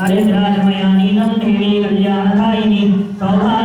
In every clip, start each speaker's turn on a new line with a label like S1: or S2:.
S1: हरिद्राजमयानीनं देवी कल्याणदायिनी सौभाग्यवर्धिनी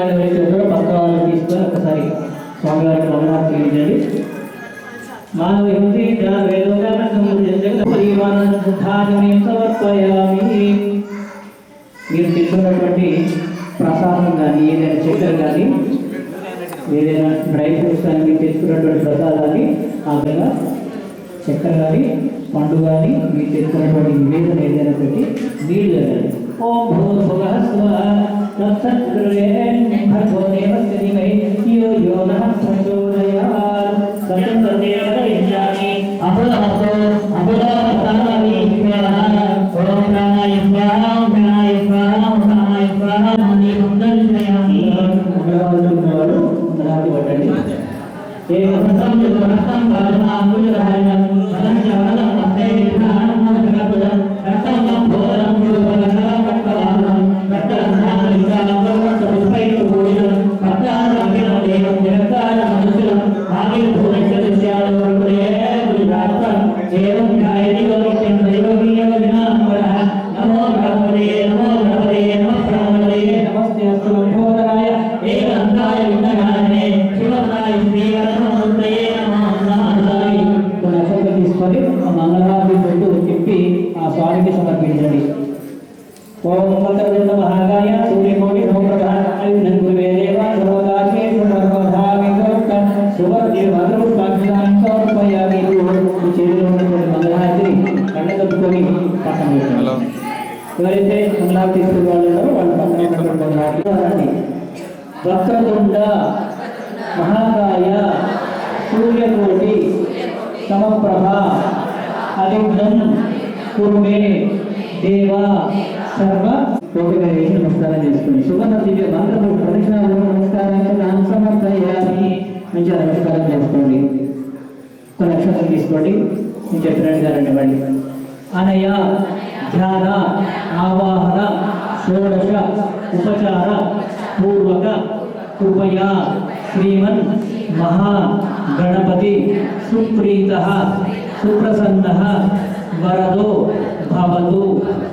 S2: పత్రాలు తీసుకొని ఒకసారి స్వామివారికి వందనాలు తెలియజేయండి మానవ హింసే వేదోపరివారం సమర్పయామి. మీరు తీసుకున్నటువంటి ప్రసాదం కానీ ఏదైనా చక్కెర కానీ ఏదైనా డ్రై ఫ్రూట్స్ కానీ మీరు తీసుకున్నటువంటి ప్రసాదాన్ని ఆ విధంగా చక్కెర కానీ పండు కానీ మీరు తీసుకున్నటువంటి నివేదన ఏదైనా పెట్టి నీళ్ళు ఓం భూర్భువః స్వః తత్సత్కృర్యో దేవస్య ధీమహి ధియో స్వామికి సమర్పించండి. ఓం మంత్రదండ మహాగాయ సూర్యకోటి నమప్రభాయం గురువే దేవ సర్వదాకే సర్వధామి గోప్త సువర్తి భద్రపుష్పాక్షాన్ని సమర్పయామి. ఈ చేతిలో ఉన్నటువంటి మంగళహారతిని కళ్ళ కట్టుకొని పక్కన పెట్టండి ఎవరైతే మంగళహారతి తీసుకునే వాళ్ళు ఉన్నారో వాళ్ళు పక్కన ఉన్నటువంటి మంగళహారతి వారండి. వక్రతుండ మహాకాయ సూర్యకోటి సమప్రభ కురుమే దేవా సర్వ కోటిగా వేసి నమస్కారం చేసుకోండి సువర్ణ దివ్య మంత్రము ప్రదక్షిణాలు నమస్కారానికి నామ సమర్పయామి మంచిగా నమస్కారం చేసుకోండి. కొన్ని అక్షరాలు తీసుకోండి. నేను చెప్పినట్టుగా రండి మళ్ళీ. అనయ ధ్యాన ఆవాహన షోడశ ఉపచార పూర్వక కృపయా శ్రీమన్ మహా గణపతి సుప్రీత సుప్రసన్న వరదో భవదు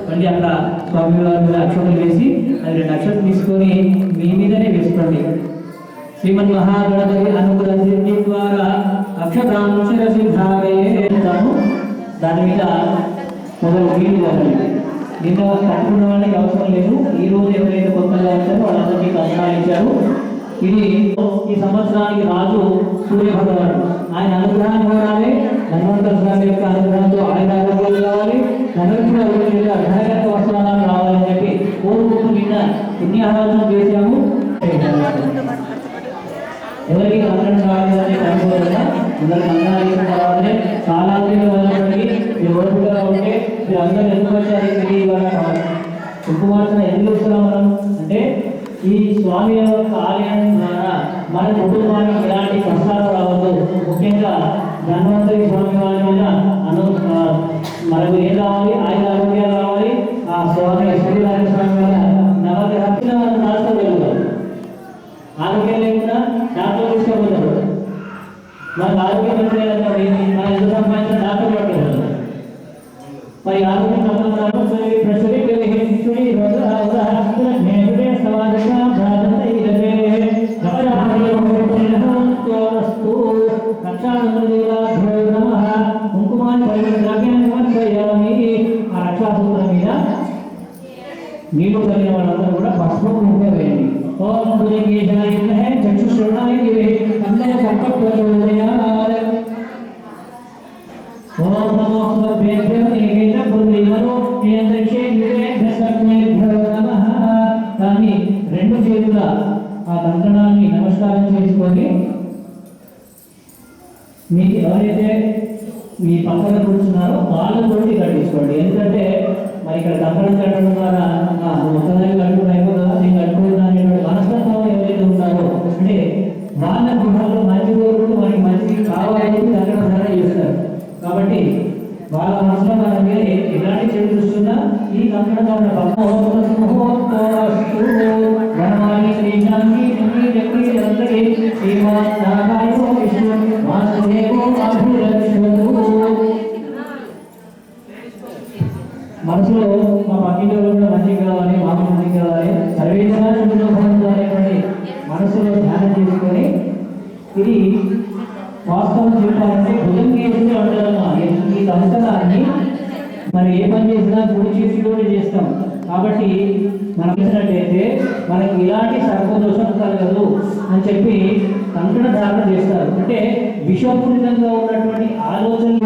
S2: మళ్ళీ అక్కడ స్వామివారి మీద అక్షరం వేసి అది రెండు అక్షరం తీసుకొని మీ మీదనే వేసుకోండి. శ్రీమన్ మహాగణపతి అనుగ్రహ సిద్ధి ద్వారా అక్షతాం సిద్ధారే ధారయేతాను దాని మీద మొదలు వీలు కావాలి నిన్న కట్టుకున్న వాళ్ళకి అవసరం లేదు. ఈ రోజు ఎవరైతే కొత్తగా వచ్చారో వాళ్ళందరూ మీకు ఇచ్చారు. ఇది ఈ సంవత్సరానికి రాజు సూర్య భగవానుడు ఆయన అనుగ్రహం కోరాలి ధన్వంతర స్వామి యొక్క అనుగ్రహంతో ఆయన ఆరోగ్యాలు కావాలి ధనలక్ష్మి అభివృద్ధి రావాలని చెప్పి కోరుకుంటూ నిన్న ఎన్ని పుణ్యాహారం చేశాము. ఎవరికి అందరం కావాలని అనుకోవాలన్నా అందరు మంత్రాలు ఇచ్చిన తర్వాతనే కాలాంతిని మీరు ఓపికగా ఉంటే మీరు అందరూ ఎందుకు వచ్చారు తిరిగి ఇవాళ కావాలి కుంకుమార్చన ఎందుకు వస్తున్నాం మనం? అంటే ఈ స్వామి యొక్క ఆలయం ద్వారా మన కుటుంబానికి ఎలాంటి కష్టాలు రావద్దు. ముఖ్యంగా ధన్వంతరి స్వామి వారి మీద అను మనకు ఏం రావాలి ఆయన ఆరోగ్యాలు రావాలి ఆ స్వామి శ్రీవారి స్వామి వల్ల నవగ్రహ రాష్ట్రం వెళ్తారు ఆరోగ్యం లేకుండా డాక్టర్ తీసుకోబోతారు మనకు ఆరోగ్యం లేదంటే మన ఎంత సంపాదించిన డాక్టర్ పట్టుకోవాలి మరి ఆరోగ్యం సంబంధాలు సరి ఉదాహరణ కానీ రెండు చేతుల ఆ కంకణాన్ని నమస్కారం చేసుకొని మీకు ఎవరైతే మీ పక్కన కూర్చున్నారో వాళ్ళతోటి కట్టించుకోండి ఎందుకంటే మరి ఇక్కడ కంకణం కట్టడం ద్వారా "ఆ, నువ్వు ఒక్కదాన్ని కట్టుకుని అయిపోతుందా నేను కట్టుకున్నా అనేటువంటి మనస్తత్వం ఎవరైతే ఉన్నారో అంటే వాళ్ళ గృహాల్లో మంచి కోరుకుంటూ మనకి మంచి కావాలని కంకణం ద్వారా చేస్తారు. కాబట్టి వాళ్ళ మనసులో మన మీద ఎలాంటి చెడు చూస్తున్నా ఈ కంకణం ద్వారా వనమాలి గుడి చేతిలోనే చేస్తాం. కాబట్టి మనం చేసినట్టయితే మనకి ఇలాంటి సర్పదోషం కలగదు అని చెప్పి కంకణ ధారణ చేస్తారు. అంటే విషపూరితంగా ఉన్నటువంటి ఆలోచనలు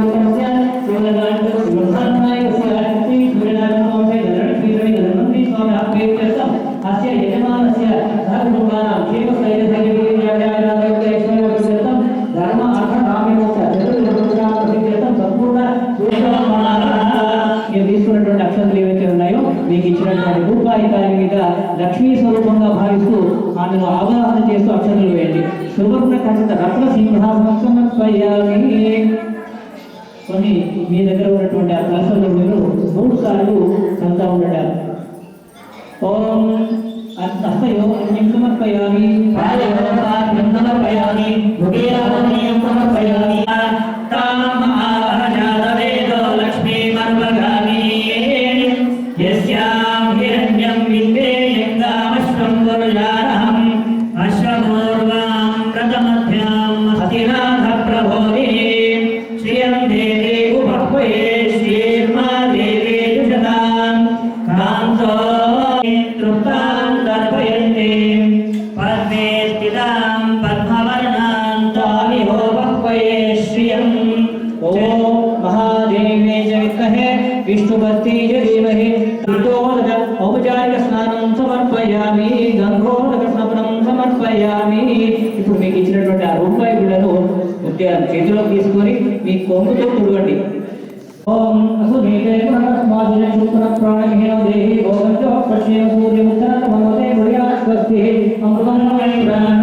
S2: మీకు ఇచ్చినటువంటి రూపాయికారి మీద లక్ష్మీ స్వరూపంగా భావిస్తూ ఆమెను ఆవాహన చేస్తూ అక్షంతలు వేయండి సువర్ణ ఖచ్చిత రత్న సింహాసనం కొన్ని మీ దగ్గర ఉన్నటువంటి ఆ కలసంలో మీరు మూడు సార్లు చదువుతా ఉండటం ఓం హస్తయో అన్యం సమర్పయామి
S1: సమర్పయామి భుగేరామణీయం సమర్పయామి బహ్వయే శ్రియం
S2: ఓం మహాదేవే చ విద్మహే విష్ణుభక్తి చ ధీమహి రుతోదక ఔపచారిక స్నానం సమర్పయామి గంగోదక స్నానం సమర్పయామి ఇప్పుడు మీకు ఇచ్చినటువంటి ఆ రూపాయి బిళ్ళను కొద్దిగా చేతిలో తీసుకొని మీ కొంగుతో తుడవండి ఓం అసునీతే మహాస్మాదిన శుక్ర ప్రాణహీన దేహి భోగం చ పశ్యేమ సూర్యముత్తర భగవతే భూయా స్వస్తి అమృతం వై ప్రాణః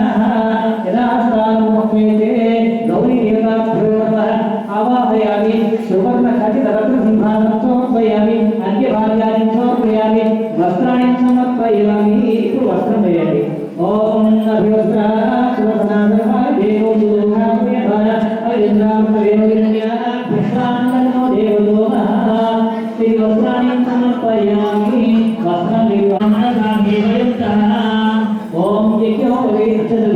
S2: ഇച്ഛൻ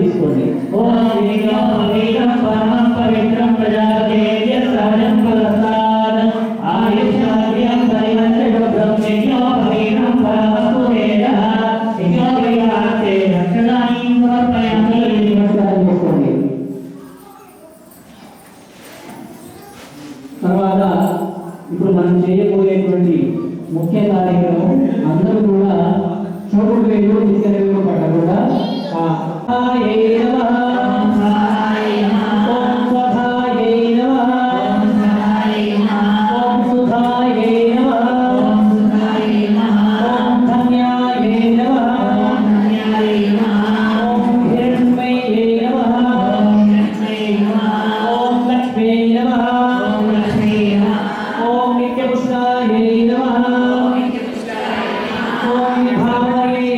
S2: ఓం విభావయే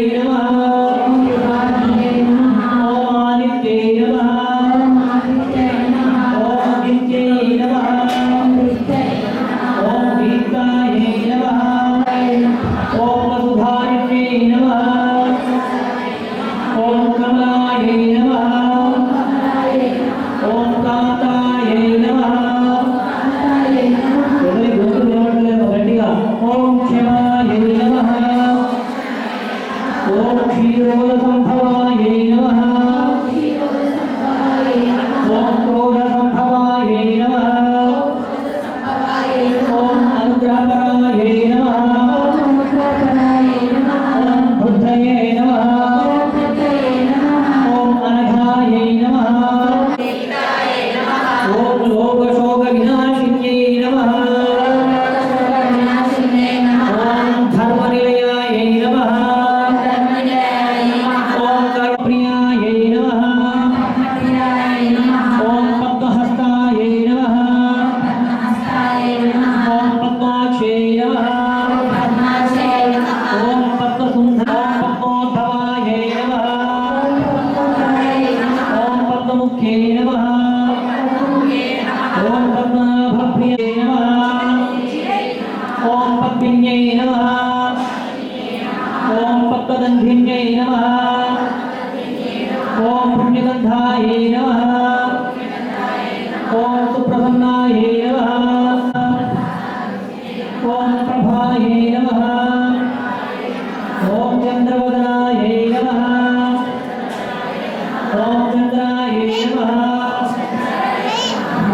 S1: 나가는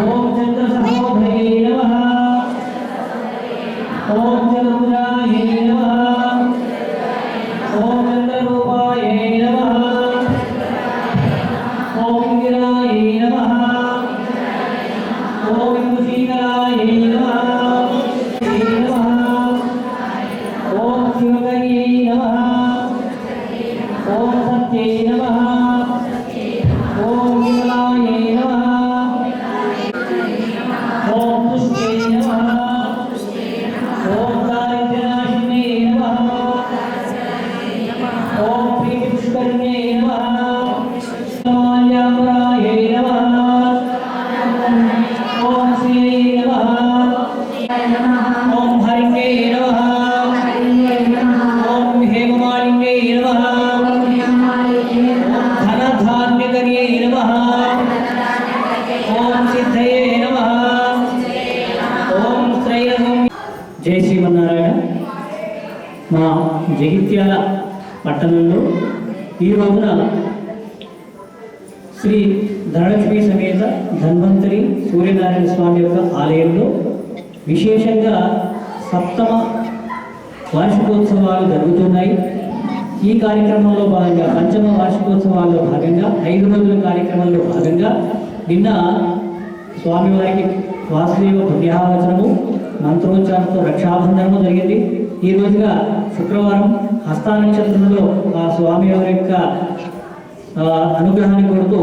S2: ఓం చంద్ర సమోభయ నమ. ఓం చంద్ర ధనధాన్యకర్యే నమః. ఓం సిద్ధయే నమః. ఓం శ్రైరవం జై శ్రీమన్నారాయణ. మా జగిత్యాల పట్టణంలో ఈ రోజున శ్రీ ధనలక్ష్మి సమేత ధన్వంతరి సూర్యనారాయణ స్వామి యొక్క ఆలయంలో విశేషంగా సప్తమ వార్షికోత్సవాలు జరుగుతున్నాయి. ఈ కార్యక్రమంలో భాగంగా ఐదు రోజుల కార్యక్రమంలో భాగంగా నిన్న స్వామివారికి వాసుదేవ పుణ్యావచనము మంత్రోచ్చారణతో రక్షాబంధనము జరిగింది. ఈ రోజుగా శుక్రవారం హస్తానక్షత్రంలో ఆ స్వామివారి యొక్క అనుగ్రహాన్ని కొడుతూ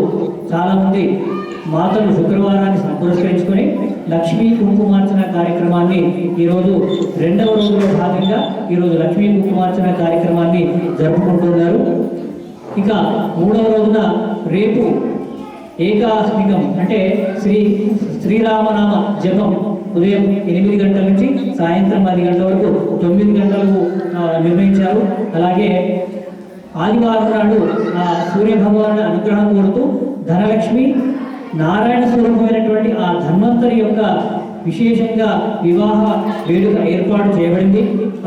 S2: చాలామంది మాతలు శుక్రవారాన్ని పురస్కరించుకొని లక్ష్మీ కుంకుమార్చన కార్యక్రమాన్ని ఈరోజు రెండవ రోజులో భాగంగా ఈరోజు లక్ష్మీ కుంకుమార్చన కార్యక్రమాన్ని జరుపుకుంటున్నారు. ఇక మూడవ రోజున రేపు ఏకాస్మికం అంటే శ్రీ శ్రీరామనామ జపం ఉదయం ఎనిమిది గంటల నుంచి సాయంత్రం పది గంటల వరకు తొమ్మిది గంటలకు నిర్వహించారు. అలాగే ఆదివారం నాడు ఆ సూర్య భగవాను అనుగ్రహం కోరుతూ ధనలక్ష్మి నారాయణ స్వరూపమైనటువంటి ఆ ధన్వంతరి యొక్క విశేషంగా వివాహ వేడుక ఏర్పాటు చేయబడింది.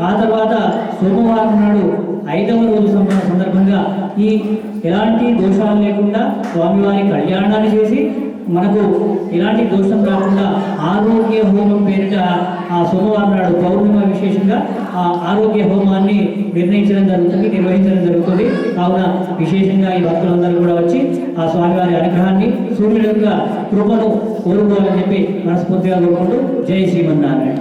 S2: ఆ తర్వాత సోమవారం నాడు ఐదవ రోజు సందర్భంగా ఈ ఎలాంటి దోషాలు లేకుండా స్వామివారి కళ్యాణాన్ని చేసి మనకు ఎలాంటి దోషం రాకుండా ఆరోగ్య హోమం పేరిట ఆ సోమవారం నాడు పౌర్ణిమ విశేషంగా ఆ ఆరోగ్య హోమాన్ని నిర్ణయించడం జరుగుతుంది నిర్వహించడం జరుగుతుంది. కావున విశేషంగా ఈ భక్తులందరూ కూడా వచ్చి ఆ స్వామివారి అనుగ్రహాన్ని సూర్యుడి యొక్క కృపను కోరుకోవాలని చెప్పి మనస్ఫూర్తిగా కోరుకుంటూ జై శ్రీమన్నారాయణ.